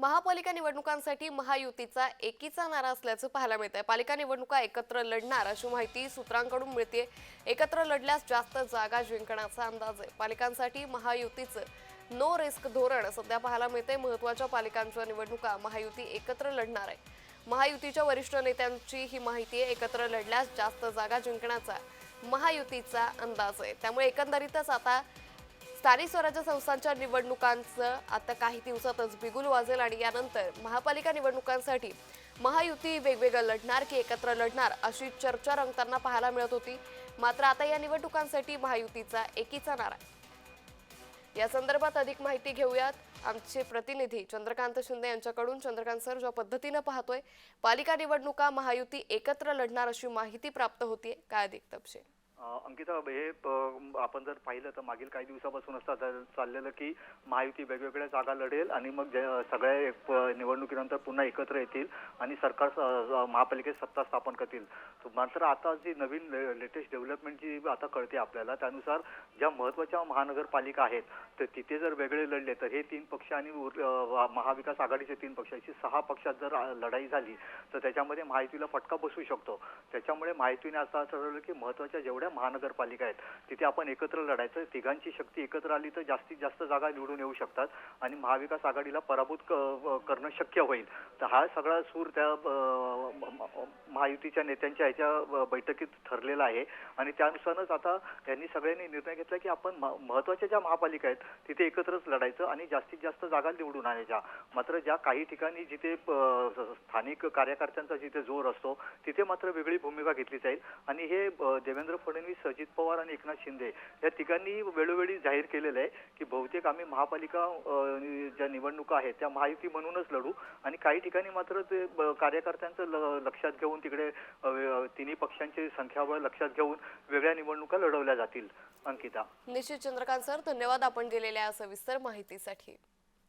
महापालिका निवडणुकांसाठी महायुतीचा एकीचा नारा असल्याचं पाहायला मिळत आहे पालिका निवडणुका एकत्र लढणार अशी माहिती सूत्रांकडून मिळते एकत्र लढल्यास जास्त जागा जिंकण्याचा अंदाज आहे. पालिकांसाठी महायुतीचं नो रिस्क धोरण सध्या पाहायला मिळते महत्त्वाच्या पालिकांच्या निवडणुका महायुती एकत्र लढणार आहे. महायुतीच्या वरिष्ठ नेत्यांची ही माहिती आहे एकत्र लढल्यास जास्त जागा जिंकण्याचा महायुतीचा अंदाज आहे. त्यामुळे एकंदरीतच आता स्थानिक स्वराज्य संस्थांच्या निवडणुकांचं आता काही दिवसातच बिगुल वाजेल आणि यानंतर महापालिका निवडणुकांसाठी महायुती वेगवेगळं लढणार की एकत्र लढणार अशी चर्चा रंगताना पाहायला मिळत होती. मात्र आता या निवडणुकांसाठी महायुतीचा एकीचा नारा या संदर्भात अधिक माहिती घेऊयात. आमचे प्रतिनिधी चंद्रकांत शिंदे यांच्याकडून चंद्रकांत सर ज्या पद्धतीनं पाहतोय पालिका निवडणुका महायुती एकत्र लढणार अशी माहिती प्राप्त होतीये. काय अधिक तपशील? अंकिता हे प- आपण जर पाहिलं तर मागील काही दिवसापासून असं चाललेलं की महायुती वेगवेगळ्या जागा लढेल आणि मग सगळ्या प- निवडणुकीनंतर पुन्हा एकत्र येतील आणि सरकार स- महापालिकेत सत्ता स्थापन करतील. तर मात्र आता जी नवीन लेटेस्ट डेव्हलपमेंट जी आता कळते आपल्याला त्यानुसार ज्या महत्त्वाच्या महानगरपालिका आहेत तर तिथे जर वेगळे लढले तर हे तीन पक्ष आणि महाविकास आघाडीचे तीन पक्ष अशी सहा पक्षात जर लढाई झाली तर त्याच्यामध्ये महायुतीला फटका बसू शकतो. त्याच्यामुळे महायुतीने असं ठरवलं की महत्त्वाच्या जेवढ्या महानगरपालिका आहेत. तिथे आपण एकत्र लढायचं तिघांची शक्ती एकत्र आली तर जास्तीत जास्त जागा निवडून येऊ शकतात आणि महाविकास आघाडीला पराभूत क- करणं शक्य होईल. तर हा सगळा सूर त्या महायुतीच्या नेत्यांच्या ह्याच्या बैठकीत ठरलेला आहे. आणि त्यानुसारच आता त्यांनी सगळ्यांनी निर्णय घेतला की आपण म- महत्त्वाच्या ज्या महापालिका आहेत तिथे एकत्रच लढायचं आणि जास्तीत जास्त जागा निवडून आणायच्या. मात्र ज्या काही ठिकाणी जिथे स्थानिक कार्यकर्त्यांचा जिथे जोर असतो तिथे मात्र वेगळी भूमिका घेतली जाईल. आणि हे देवेंद्र फडणवीस अजित पवार आणि एकनाथ शिंदे या तिघांनी वेळोवेळी जाहीर केलेलं आहे की बहुतेक आम्ही महापालिका ज्या निवडणुका आहेत त्या महायुती म्हणूनच लढू आणि काही ठिकाणी मात्र ते कार्यकर्त्यांचं ल- लक्षात घेऊन तिकडे तिन्ही पक्षांची संख्याबळ लक्षात घेऊन वेगळ्या निवडणुका लढवल्या जातील. अंकिता. निश्चित चंद्रकांत सर धन्यवाद आपण दिलेल्या सविस्तर माहितीसाठी.